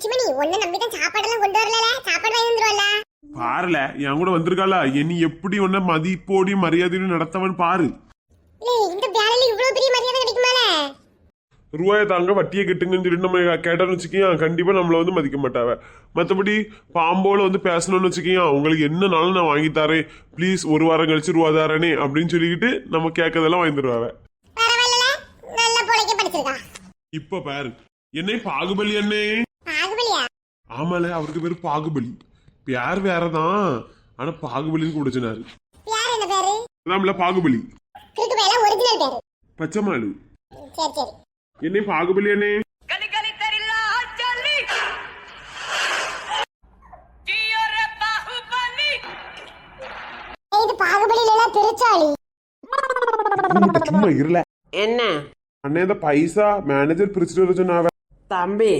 பிச்சுமணி உன்னை நம்பி தான் சாப்பாடெல்லாம் கொண்டு வரல சாப்பாடு வாங்கி வந்துருவல்ல பாருல என் கூட வந்திருக்காளா? இனி எப்படி உன்ன மதிப்போடி மரியாதையும் நடத்தவன் பாரு. இந்த வேலையில இவ்வளவு பெரிய மரியாதை கிடைக்குமால? ரூபாயை தாங்க வட்டியை கட்டுங்கன்னு சொல்லிட்டு நம்ம கேட்டோம்னு வச்சுக்கியா கண்டிப்பா நம்மள வந்து மதிக்க மாட்டாவ. மற்றபடி பாம்போல வந்து பேசணும்னு வச்சுக்கியா உங்களுக்கு என்னனாலும் நான் வாங்கி தரேன். ப்ளீஸ் ஒரு வாரம் கழிச்சு ரூபா தரேனே அப்படின்னு சொல்லிக்கிட்டு நம்ம கேட்கறதெல்லாம் வாங்கி தருவாவ இப்ப பாரு என்னை பாகுபலி அண்ணே. ஆமால அவருக்கு பேரு பாகுபலி. பேர் வேறதான்? ஆனா பாகுபலின்னு கூட சொன்னாரு. யார் என்ன பேரு? நாமல பாகுபலி. கிறுக்கு பேல ஒரிஜினல் பேரு. பச்சமாலு. சரி சரி. என்னை பாகுபலி அண்ணே. இது என்ன? அண்ணே இந்த பைசா மேனேஜர் பிரிச்சுட்டு சொன்னாவ. தம்பி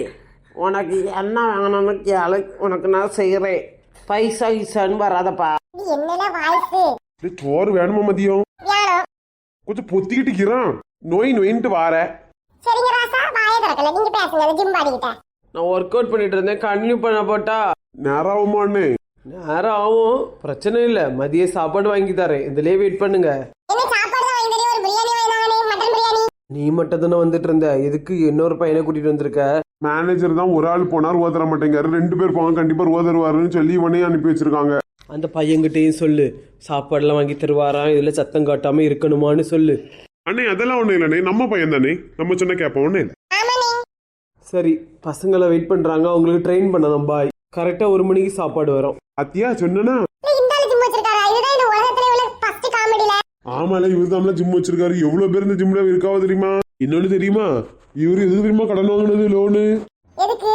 உனக்கு என்ன வேணும்னு கேளு உனக்கு நான் செய்கிறேன் பைசா கிசான்னு வராதப்பா. இது என்னல வாய்ப்பு? டேய், சோறு வேணுமா மதியம்? கொஞ்சம் பொத்திக்கிட்டு இறான் நோய் நோயின்ட்டு வார. சரிங்க ராசா வாயை திறக்கல. நீங்க பேசுங்க அந்த ஜிம் பாடிக்கிட்ட. நான் ஒர்க் அவுட் பண்ணிட்டு இருந்தேன். கண்டினியூ பண்ண போட்டா. நேரம் ஆகுமா அண்ணே நேரம் ஆகும் பிரச்சனை இல்லை. மதிய சாப்பாடு வாங்கி தரேன். இதுலயே வெயிட் பண்ணுங்க. என்ன சாப்பாடு தான் வாங்கி தரேன் ஒரு பிரியாணி வாங்கினானே மட்டன் பிரியாணி. நீ மட்டும் தானே வந்துட்டு இருந்த. எதுக்கு இன்னொரு பையனை கூட்டிட்டு வந்திருக்க? மேனேஜர் தான் ஒரு ஆள் போனார் ரூபா தர மாட்டேங்காரு ரெண்டு பேர் போவாங்க கண்டிப்பா ரூபா தருவாருன்னு சொல்லி இவனே அனுப்பி வச்சிருக்காங்க. அந்த பையன்கிட்டயும் சொல்லு. சாப்பாடுலாம் வாங்கி தருவாராம் இதுல சத்தம் காட்டாம இருக்கணுமான்னு சொல்லு. அண்ணே அதெல்லாம் ஒண்ணும் இல்லைண்ணே. நம்ம பையன் தானே நம்ம சொன்ன கேட்போம் இல்லை. ஆமாண்ணே சரி பசங்களை வெயிட் பண்றாங்க. அவங்களுக்கு ட்ரெயின் பண்ணணும். பாய் கரெக்டா ஒரு மணிக்கு சாப்பாடு வரும். அத்தியா சொன்னா ஆமால இவர் தான் ஜிம் வச்சிருக்காரு. எவ்வளவு பேர் இந்த ஜிம்ல இருக்காவோ தெரியுமா? இன்னொன்னு தெரியுமா? இவரு எதுக்கு தெரியுமா கடன் வாங்கினது லோனு எதுக்கு?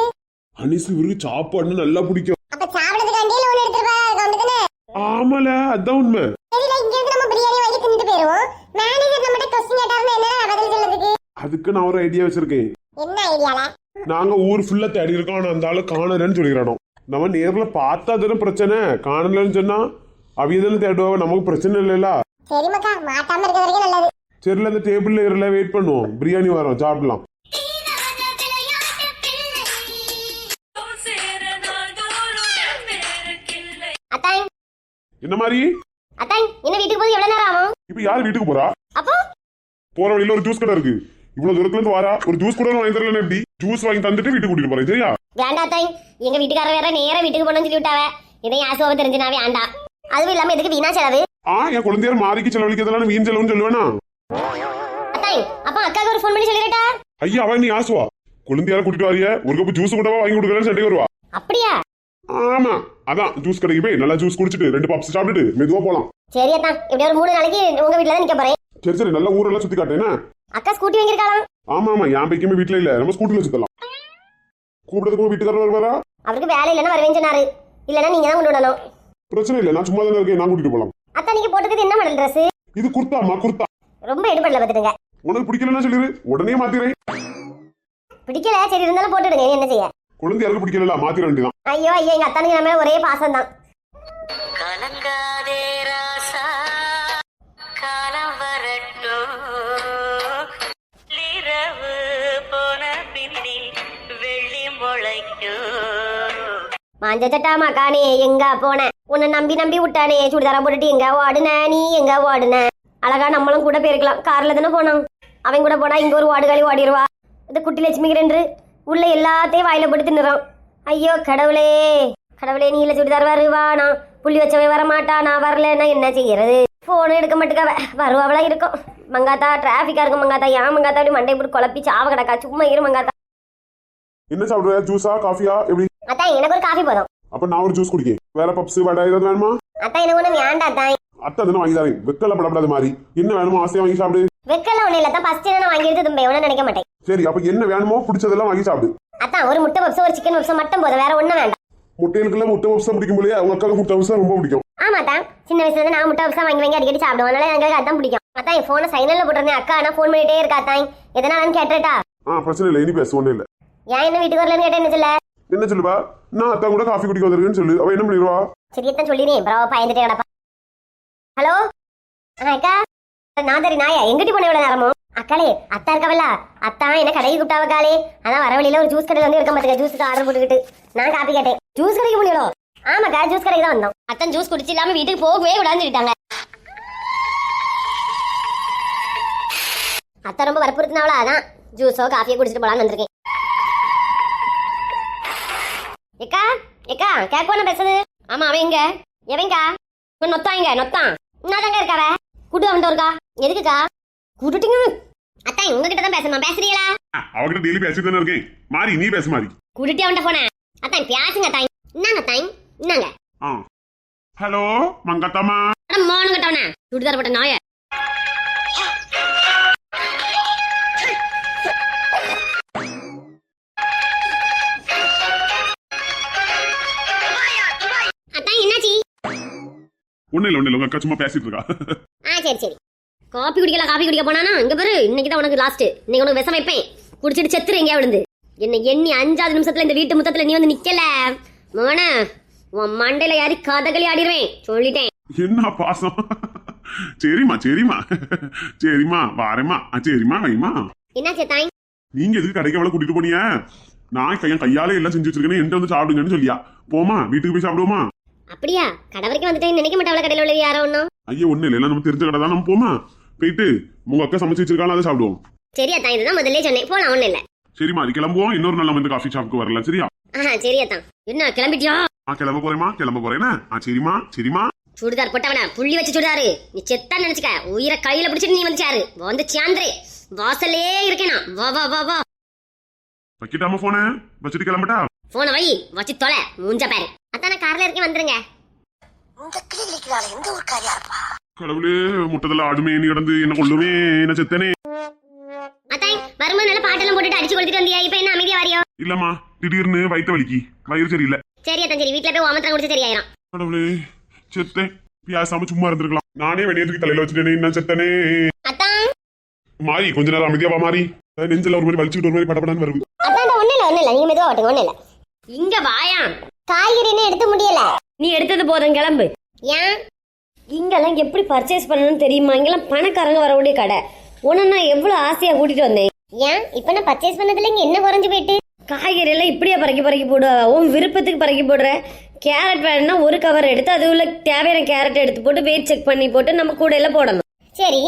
அனிசு இவருக்கு சாப்பாடுன்னு நல்லா பிடிக்கும். அப்ப சாப்பிடறதுக்காண்டியே லோன் எடுத்துருப்பா வந்துதானே ஆமால அதான் உண்மை. தெரியல இங்க இருந்து நம்ம பிரியாணி வாங்கி தின்னுட்டு போயிருவோம். மேனேஜர் நம்மகிட்ட கொஸ்டின் கேட்டாருன்னா என்ன பதில் சொல்றதுக்கு? அதுக்கு நான் ஒரு ஐடியா வச்சிருக்கேன். என்ன ஐடியால நாங்க ஊர் ஃபுல்லா தேடி இருக்கோம் ஆனா அந்த ஆளு காணலன்னு சொல்லிக்கிறோம் நம்ம நேர்ல பார்த்தா தானே பிரச்சனை. காணலன்னு சொன்னா அவிய தானே தேடுவாங்க நமக்கு பிரச்சனை இல்லைல்ல சரி மக்கா மாட்டாம இருக்க வரைக்கும் நல்லது. சரில அந்த டேபிள்ல இருல வெயிட் பண்ணுவோம். பிரியாணி வரும் சாப்பிடலாம். என்ன மாதிரி? அத்தான் என்ன வீட்டுக்கு போய் எவ்வளவு நேரம் ஆகும்? இப்போ யார் வீட்டுக்கு போறா? அப்போ? போற வழியில ஒரு ஜூஸ் கடை இருக்கு. இவ்வளவு தூரத்துல இருந்து வாரா. ஒரு ஜூஸ் கூட வாங்கி தரல எப்படி? ஜூஸ் வாங்கி தந்துட்டு வீட்டுக்கு கூட்டிட்டு போறேன் சரியா? வேண்டா தாய் எங்க வீட்டுக்காரர் வேற நேரா வீட்டுக்கு போனோம்னு சொல்லி விட்டாவே. இதை ஆசுவாவை தெரிஞ்சுனாவே ஆண்டா அதுவும் இல்லாம எதுக்கு வீணா செலவு? ஆ என் குழந்தையார் மாறிக்கு செலவழிக்கிறதுலாம் வீண் செலவுன்னு சொல்லுவேனா? அத்தாய் அப்பா அக்காவுக்கு ஒரு ஃபோன் பண்ணி சொல்லிடட்டா ஐயா அவன் நீ ஆசுவா. குழந்தையார கூட்டிட்டு வாரிய ஒரு கப்பு ஜூஸ் கூட வாங்கி கொடுக்கறேன்னு சண்டை வருவா. அப்படியா? ஆமா அதான் ஜூஸ் கடைக்கு போய் நல்லா ஜூஸ் குடிச்சிட்டு ரெண்டு பப்ஸ் சாப்பிட்டுட்டு மெதுவா போலாம். சரி அத்தான் இப்படி ஒரு மூணு நாளைக்கு உங்க வீட்டுல தான் நிக்க போறேன். சரி சரி நல்லா ஊரெல்லாம் சுத்தி காட்டேனா அக்கா ஸ்கூட்டி வாங்கியிருக்காளாம். ஆமா ஆமா என் பைக்குமே வீட்டுல இல்ல நம்ம ஸ்கூட்டில சுத்தலாம். கூப்பிடுறதுக்கு வீட்டுக்காரர் வருவாரா அவருக்கு வேலை இல்லைன்னா வருவேன்னு சொன்னாரு. இல்லைன்னா நீங்க தான் கொண்டு விடணும் பிரச்சனை இல்ல நான் சும்மா தானே இருக்கேன் நான் கூட்டிட்டு போலாம். அத்தா நீங்க போட்டுக்கிறது என்ன மாடல் Dress? இது குர்த்தாமா குர்த்தா ரொம்ப எடுபடல பாத்துடுங்க உனக்கு பிடிக்கலன்னா சொல்லிரு. உடனே மாத்திரேன் பிடிக்கல சரி இருந்தாலும் போட்டுடுங்க என்ன செய்ய? குழந்தையாருக்கு பிடிக்கல மாத்திர வேண்டியதான் ஐயோ ஐயோ எங்க அத்தானுக்கு நம்ம ஒரே பாசம் தான் கலங்காதே ராசா காலம் வரட்டும் இரவு போன பின்னில் வெள்ளி முளைக்கும் மாஞ்ச சட்டாமா காணே எங்க போன? உன்னை நம்பி நம்பி விட்டானே சுடிதாரா போட்டுட்டு எங்க ஓடுன நீ எங்க ஓடுன? அழகா நம்மளும் கூட போயிருக்கலாம். கார்ல தானே போனோம். அவன் கூட போனா இங்க ஒரு ஓடுகாலி ஓடிடுவா இந்த குட்டி லட்சுமிக்கு ரெண்டு உள்ள எல்லாத்தையும் வாயில போட்டு தின்னுறான். ஐயோ கடவுளே. கடவுளே நீல சுடிதார் வருவானா புள்ளி வச்சவன் வர மாட்டானா வரலன்னா என்ன செய்யறது? போனும் எடுக்க மாட்டுக்காவ. வருவாவளா இருக்கும். மங்காத்தா டிராஃபிக்கா இருக்கும் மங்காத்தா. ஏன் மங்காத்தா அப்படி மண்டை போட்டு குழப்பி சாவ கிடக்கா? சும்மா இரு மங்காத்தா. என்ன சாப்பிடுற? ஜூஸா காஃபியா எப்படி? அத்தான் எனக்கு ஒரு காஃபி போதும். அப்ப நான் ஒரு ஜூஸ் குடிக்கேன். வேற பப்ஸ் வடை ஏதாவது வேணுமா? அத்தான் எனக்கு ஒண்ணு வேண்டாம் அத்தை தானே வாங்கி தரேன். வெக்கல படப்படாத மாதிரி. என்ன வேணுமோ ஆசையா வாங்கி சாப்பிடு. வெக்கலாம் ஒண்ணு இல்ல தான் ஃபர்ஸ்ட் நான் வாங்கி எடுத்து தும்பே ஒன்றும் நினைக்க மாட்டேன். சரி அப்ப என்ன வேணுமோ பிடிச்சதெல்லாம் வாங்கி சாப்பிடு. அத்தான் ஒரு முட்டை பப்ஸ் ஒரு சிக்கன் பப்ஸ் மட்டும் போதும் வேற ஒண்ணும் வேண்டாம். முட்டைகளுக்குள்ள முட்டை பப்ஸ் பிடிக்கும் போலயே அவங்க அக்காவுக்கு முட்டை பப்ஸ் ரொம்ப பிடிக்கும். ஆமா தான் சின்ன வயசுல இருந்து நான் முட்டை பப்ஸ் வாங்கி வாங்கி அடிக்கடி சாப்பிடுவோம் அதனால எங்களுக்கு அதான் பிடிக்கும். அத்தான் என் போனை சைலண்ட்ல போட்டிருந்தேன். அக்கா ஆனா ஃபோன் பண்ணிட்டே இருக்கா அத்தான் எதனாலன்னு கேட்டுட்டா. ஆ பிரச்சனை இல்லை இனி பேச ஒன்றும் இல்லை. ஏன் என்ன வீட்டுக்கு வரலன்னு கேட்டேன் என்ன சொல்ல? என்ன சொல்லுவா? நான் அத்தா கூட காஃபி குடிக்க வந்திருக்கேன்னு சொல்லு. அவ என்ன பண்ணிடுவா? சரி எத்தான் சொல்லிடுறேன். பரவா பயந்துட்டே கிடப்பா. ஹலோ? ஆ அக்கா. நான் சரி நாயா. எங்கிட்டு போன இவ்வளவு நேரமும்? அக்காளே அத்தா இருக்கவல்ல? அத்தா என்ன கடைக்கு கூப்பிட்டாவ காலே அதான் வர வழியில ஒரு ஜூஸ் கடையில வந்து இருக்க மாட்டேங்க. ஜூஸுக்கு ஆர்டர் போட்டுக்கிட்டு. நான் காப்பி கேட்டேன். ஜூஸ் கடைக்கு போனியோ ஆமாக்கா ஜூஸ் கடைக்கு தான் வந்தோம். அத்தன் ஜூஸ் குடிச்சு இல்லாம வீட்டுக்கு போகவே விடான்னு சொல்லிட்டாங்க. அத்தை ரொம்ப வற்புறுத்தினாவளா? அதான் ஜூஸோ காஃபியோ குடிச்சிட்டு போலான்னு வந்திருக்கேன். எக்கா ஏக்கா கேட்கணும் பேசுறது? ஆமா அவன் எங்க? எவன்கா இவன் நொத்தான் இங்க நொத்தான் என்னதாங்க இருக்காவ? கூட்டு வந்துட்டு இருக்கா எதுக்குக்கா? கூட்டுட்டீங்க. அத்தா உங்ககிட்ட தான் பேசணும்? பேசுறீங்களா? அவகிட்ட டெய்லி பேசிட்டு தானே இருக்கேன். மாறி நீ பேச மாறி. கூட்டிட்டு அவன்கிட்ட போனேன் அத்தான் பேசுங்க தாய் என்னங்க தாய் என்னங்க ஹலோ மங்கத்தம்மா. மோனு கட்டவனே சுடிதார் போட்ட நாய. ஒண்ணு இல்ல ஒண்ணு இல்ல. உங்க அக்கா சும்மா பேசிட்டு இருக்கா? ஆ சரி சரி. காபி குடிக்கல காபி குடிக்க போனானா? இங்க பாரு இன்னைக்கு தான் உனக்கு லாஸ்ட் இன்னைக்கு உனக்கு விஷம் வைப்பேன். குடிச்சிட்டு செத்துரு எங்கேயா விழுந்து. என்ன எண்ணி அஞ்சாவது நிமிஷத்துல இந்த வீட்டு முத்தத்துல நீ வந்து நிக்கல. மோன உன் மண்டையில யாரி கதகளி ஆடிடுவேன் சொல்லிட்டேன். என்ன பாசம்? சரிம்மா சரிம்மா. சரிம்மா வாரேம்மா. சரிம்மா வைம்மா. என்னாச்சு தாய் நீங்க எதுக்கு கடைக்கு அவளை கூட்டிட்டு போனீங்க? நான் கையன் கையாலே எல்லாம் செஞ்சு வச்சிருக்கேன்னு என்கிட்ட வந்து சாப்பிடுங்கன்னு சொல்லியா. போமா வீட்டுக்கு போய் சாப்பிடுவோமா அப்படியா? கடை வரைக்கும் வந்துட்டேன்னு நினைக்க மாட்டாவள கடையில் உள்ள யாரோ ஒன்றும் ஐயோ ஒண்ணு இல்லை. எல்லாம் நம்ம தெரிஞ்ச கடை தான். நம்ம போமா? போயிட்டு உங்க அக்கா சமைச்சு வச்சிருக்காங்க அதை சாப்பிடுவோம். சரியா தான் இதுதான் முதல்ல சொன்னேன். போலாம் ஒன்றும் இல்லை. சரிம்மா அது கிளம்புவோம். இன்னொரு நாள் நம்ம இந்த காஃபி ஷாப்புக்கு வரலாம். சரியா? ஆஹா சரியா தான் என்ன கிளம்பிட்டியா? ஆ கிளம்ப போறேமா கிளம்ப போறேன்னா ஆ சரிம்மா. சரிம்மா. சுடிதார் போட்டவன? புள்ளி வச்சு சுடிதாரு. நீ செத்தா நினைச்சுக்க. உயிரை கையில பிடிச்சிட்டு நீ வந்து சாரு. வந்து சாந்திரே வாசல்லே இருக்கேனா. வா வா வா வா. வைக்கிட்டாம போன வச்சுட்டு கிளம்பட்டா? போன வை வச்சு தொலை மூஞ்ச பாரு. அத்தான கார்ல இருக்கே வந்துருங்க. இந்த கிளி கிளிக்கிறாள் எந்த ஊர்க்காரியா இருப்பா? கடவுளே முட்டத்துல ஆடுமே நீ கிடந்து என்ன கொள்ளுமே என்ன செத்தனே. அத்தாய் வரும்போது நல்ல பாட்டெல்லாம் போட்டுட்டு அடிச்சு கொடுத்துட்டு வந்தியா? இப்ப என்ன அமைதியா வாரியோ? இல்லம்மா திடீர்னு வயித்த வலிக்கு. வயிறு சரியில்லை. சரி அத்தான் சரி வீட்டுல போய் ஓமத்திரம் குடிச்சு சரியாயிரும். கடவுளே செத்தேன். பியாசாம சும்மா இருந்திருக்கலாம். நானே வெளியே தூக்கி தலையில வச்சுட்டேனே என்ன செத்தனே. அத்தான் மாறி கொஞ்ச நேரம் அமைதியாவா மாறி. நெஞ்சில ஒரு மாதிரி வலிச்சுட்டு ஒரு மாதிரி படப்படான்னு வருது. அதான் ஒண்ணு இல்ல ஒண்ணு இல்ல. நீங்க மெதுவா ஓட்டுங்க ஒண்ணு இல்ல. இங்க வாயா. காய்கறின்னு எடுத்து முடியல. நீ எடுத்தது போதும் கிளம்பு. ஏன்? இங்கெல்லாம் எப்படி பர்ச்சேஸ் பண்ணணும்னு தெரியுமா? இங்கெல்லாம் பணக்காரங்க வரக்கூடிய கடை. உன்னை நான் எவ்வளவு ஆசையா கூட்டிட்டு வந்தேன். ஏன்? இப்ப நான் பர்ச்சேஸ் பண்ணதுல இங்க என்ன குறைஞ்சு போயிட்டு? காய்கறி எல்லாம் இப்படியே பறக்கி பறக்கி போடுவ. உன் விருப்பத்துக்கு பறக்கி போடுற. கேரட் வேணும்னா ஒரு கவர் எடுத்து அது உள்ள தேவையான கேரட் எடுத்து போட்டு வெயிட் செக் பண்ணி போட்டு நம்ம கூடையில போடணும். சரி.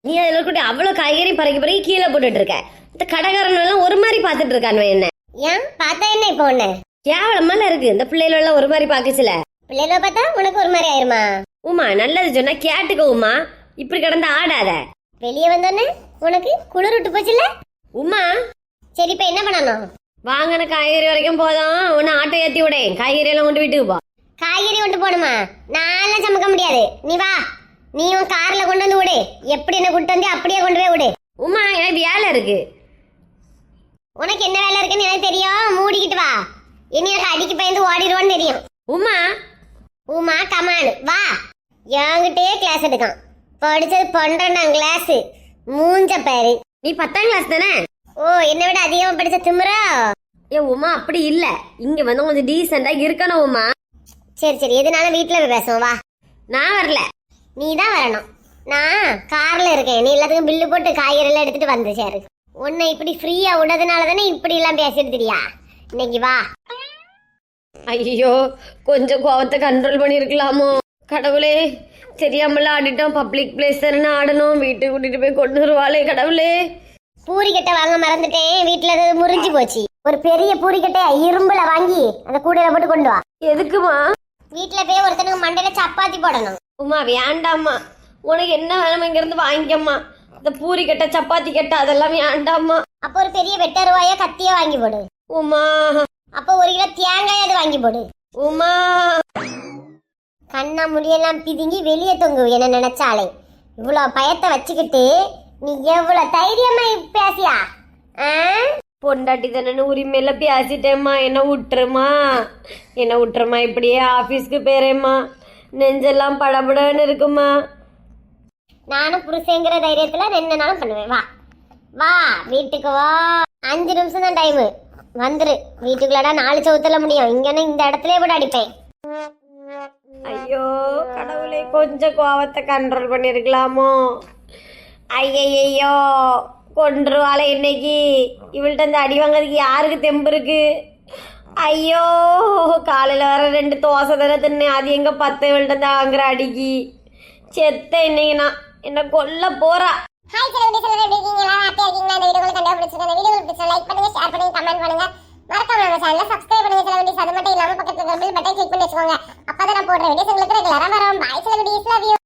நீ அதில் கூட அவ்வளோ காய்கறி பறக்கி பறக்கி கீழே போட்டுட்டு இருக்க. இந்த கடைக்காரன் எல்லாம் ஒரு மாதிரி பார்த்துட்டு இருக்கானு என்ன? ஏன்? பார்த்தா என்ன இப்போ ஒண்ணு கேவலமால இருக்கு. இந்த பிள்ளைகள் ஒரு மாதிரி பார்க்கச்சுல பிள்ளைகளை பார்த்தா உனக்கு ஒரு மாதிரி ஆயிருமா? உமா நல்லது சொன்னா கேட்டுக்கோ உமா. இப்படி கிடந்து ஆடாத. வெளியே வந்தோடனே உனக்கு குளிர் விட்டு போச்சுல்ல? உமா. சரி இப்ப என்ன பண்ணணும்? வாங்கின காய்கறி வரைக்கும் போதும். உன்னை ஆட்டோ ஏத்தி விடேன். காய்கறி எல்லாம் கொண்டு வீட்டுக்கு போ. காய்கறி கொண்டு போகணுமா? நான்லாம் சமைக்க முடியாது. நீ வா. நீ உன் கார்ல கொண்டு வந்து விடு. எப்படி என்ன கூட்டு வந்து அப்படியே கொண்டு போய் விடு. உமா எனக்கு வேலை இருக்கு. உனக்கு என்ன வேலை இருக்குன்னு எனக்கு தெரியும். மூடிக்கிட்டு வா. இனி எனக்கு அடிக்கு பயந்து ஓடிடுவோன்னு தெரியும். உமா. உமா கமானு வா. என்கிட்டயே கிளாஸ் எடுக்கான். படிச்சது பன்னிரெண்டாம் கிளாஸ் மூஞ்ச பேரு. நீ பத்தாம் கிளாஸ் தானே? ஓ என்னை விட அதிகமா படிச்ச திமுறா ஏ உமா அப்படி இல்ல. இங்க வந்து கொஞ்சம் டீசெண்டா இருக்கணும் உமா. சரி சரி. எதுனாலும் வீட்டுல போய் பேசுவோம். வா. நான் வரல. நீ தான் வரணும். நான் கார்ல இருக்கேன். நீ எல்லாத்துக்கும் பில்லு போட்டு காய்கறி எல்லாம் எடுத்துட்டு வந்து சேரு. உன்னை இப்படி ஃப்ரீயா விடதுனால தானே இப்படி எல்லாம் பேசிட்டு தெரியா? இன்னைக்கு வா. ஐயோ கொஞ்சம் கோவத்தை கண்ட்ரோல் பண்ணிருக்கலாமோ? கடவுளே தெரியாமல ஆடிட்டோம். பப்ளிக் பிளேஸ் தானே ஆடணும். வீட்டுக்கு கூட்டிட்டு போய் கொண்டு வருவாளே கடவுளே. பூரிக்கட்டை வாங்க மறந்துட்டேன். வீட்டுல அது முறிஞ்சு போச்சு. ஒரு பெரிய பூரிக்கட்டை இரும்புல வாங்கி அந்த கூடையில போட்டு கொண்டு வா. எதுக்குமா? வீட்டுல போய் ஒருத்தனுக்கு மண்டையில சப்பாத்தி போடணும். உமா வேண்டாம்மா. உனக்கு என்ன வேணும் இங்க இருந்து வாங்கிக்கம்மா. இந்த பூரி கட்ட சப்பாத்தி கட்ட அதெல்லாம் வேண்டாம்மா. அப்போ ஒரு பெரிய வெட்ட ரூபாய கத்திய வாங்கி போடு. உமா. அப்போ ஒரு கிலோ தேங்காய் அது வாங்கி போடு. உமா. கண்ணா முடியெல்லாம் பிதுங்கி வெளியே தொங்கு என்ன நினைச்சாலே. இவ்வளோ பயத்தை வச்சுக்கிட்டு நீ எவ்வளவு தைரியமா பேசியா? பொண்டாட்டி தானே உரிமையில பேசிட்டேம்மா. என்ன விட்டுருமா. என்ன விட்டுருமா. இப்படியே ஆஃபீஸ்க்கு போறேம்மா நெஞ்செல்லாம் படபடன்னு இருக்குமா நானும் புருஷங்கிற தைரியத்துல என்னனாலும் பண்ணுவேன். வா. வா வீட்டுக்கு வா. அஞ்சு நிமிஷம் தான் டைமு வந்துரு. வீட்டுக்குள்ளடா நாலு சவுத்துல முடியும். இங்கன்னா இந்த இடத்துல கூட அடிப்பேன். ஐயோ கடவுளே கொஞ்சம் கோவத்தை கண்ட்ரோல் பண்ணிருக்கலாமோ? ஐயையோ கொன்றுவாள இன்னைக்கு. இவள்கிட்ட இந்த அடி வாங்கிறதுக்கு யாருக்கு தெம்பு இருக்கு? ஐயோ காலையில் வர ரெண்டு தோசை தானே தின்னு அது எங்க பத்து இவள்கிட்ட வாங்குற அடிக்கு? செத்த இன்னைக்கு நான் என்ன கொல்ல போறா. ஹாய் சார் எப்படி சொல்லுங்க எப்படி இருக்கீங்க? எல்லாரும் ஹாப்பியா இருக்கீங்களா? இந்த வீடியோ உங்களுக்கு கண்டிப்பா பிடிச்சிருக்கு இந்த வீடியோ உங்களுக்கு லைக் பண்ணுங்க ஷேர் பண்ணுங்க கமெண்ட் பண்ணுங்க. மறக்காம நம்ம சேனலை சப்ஸ்கிரைப் பண்ணுங்க சில வீடியோஸ் அது மட்டும் இல்லாம பக்கத்துல பெல் பட்டன் கிளிக் பண்ணி வச்சுக்கோங்க. அப்பதான் நான் போடுற வீடியோஸ் உங்களுக்கு ரெகுலரா வரும். பாய் செலிபிரிட்டிஸ் லவ்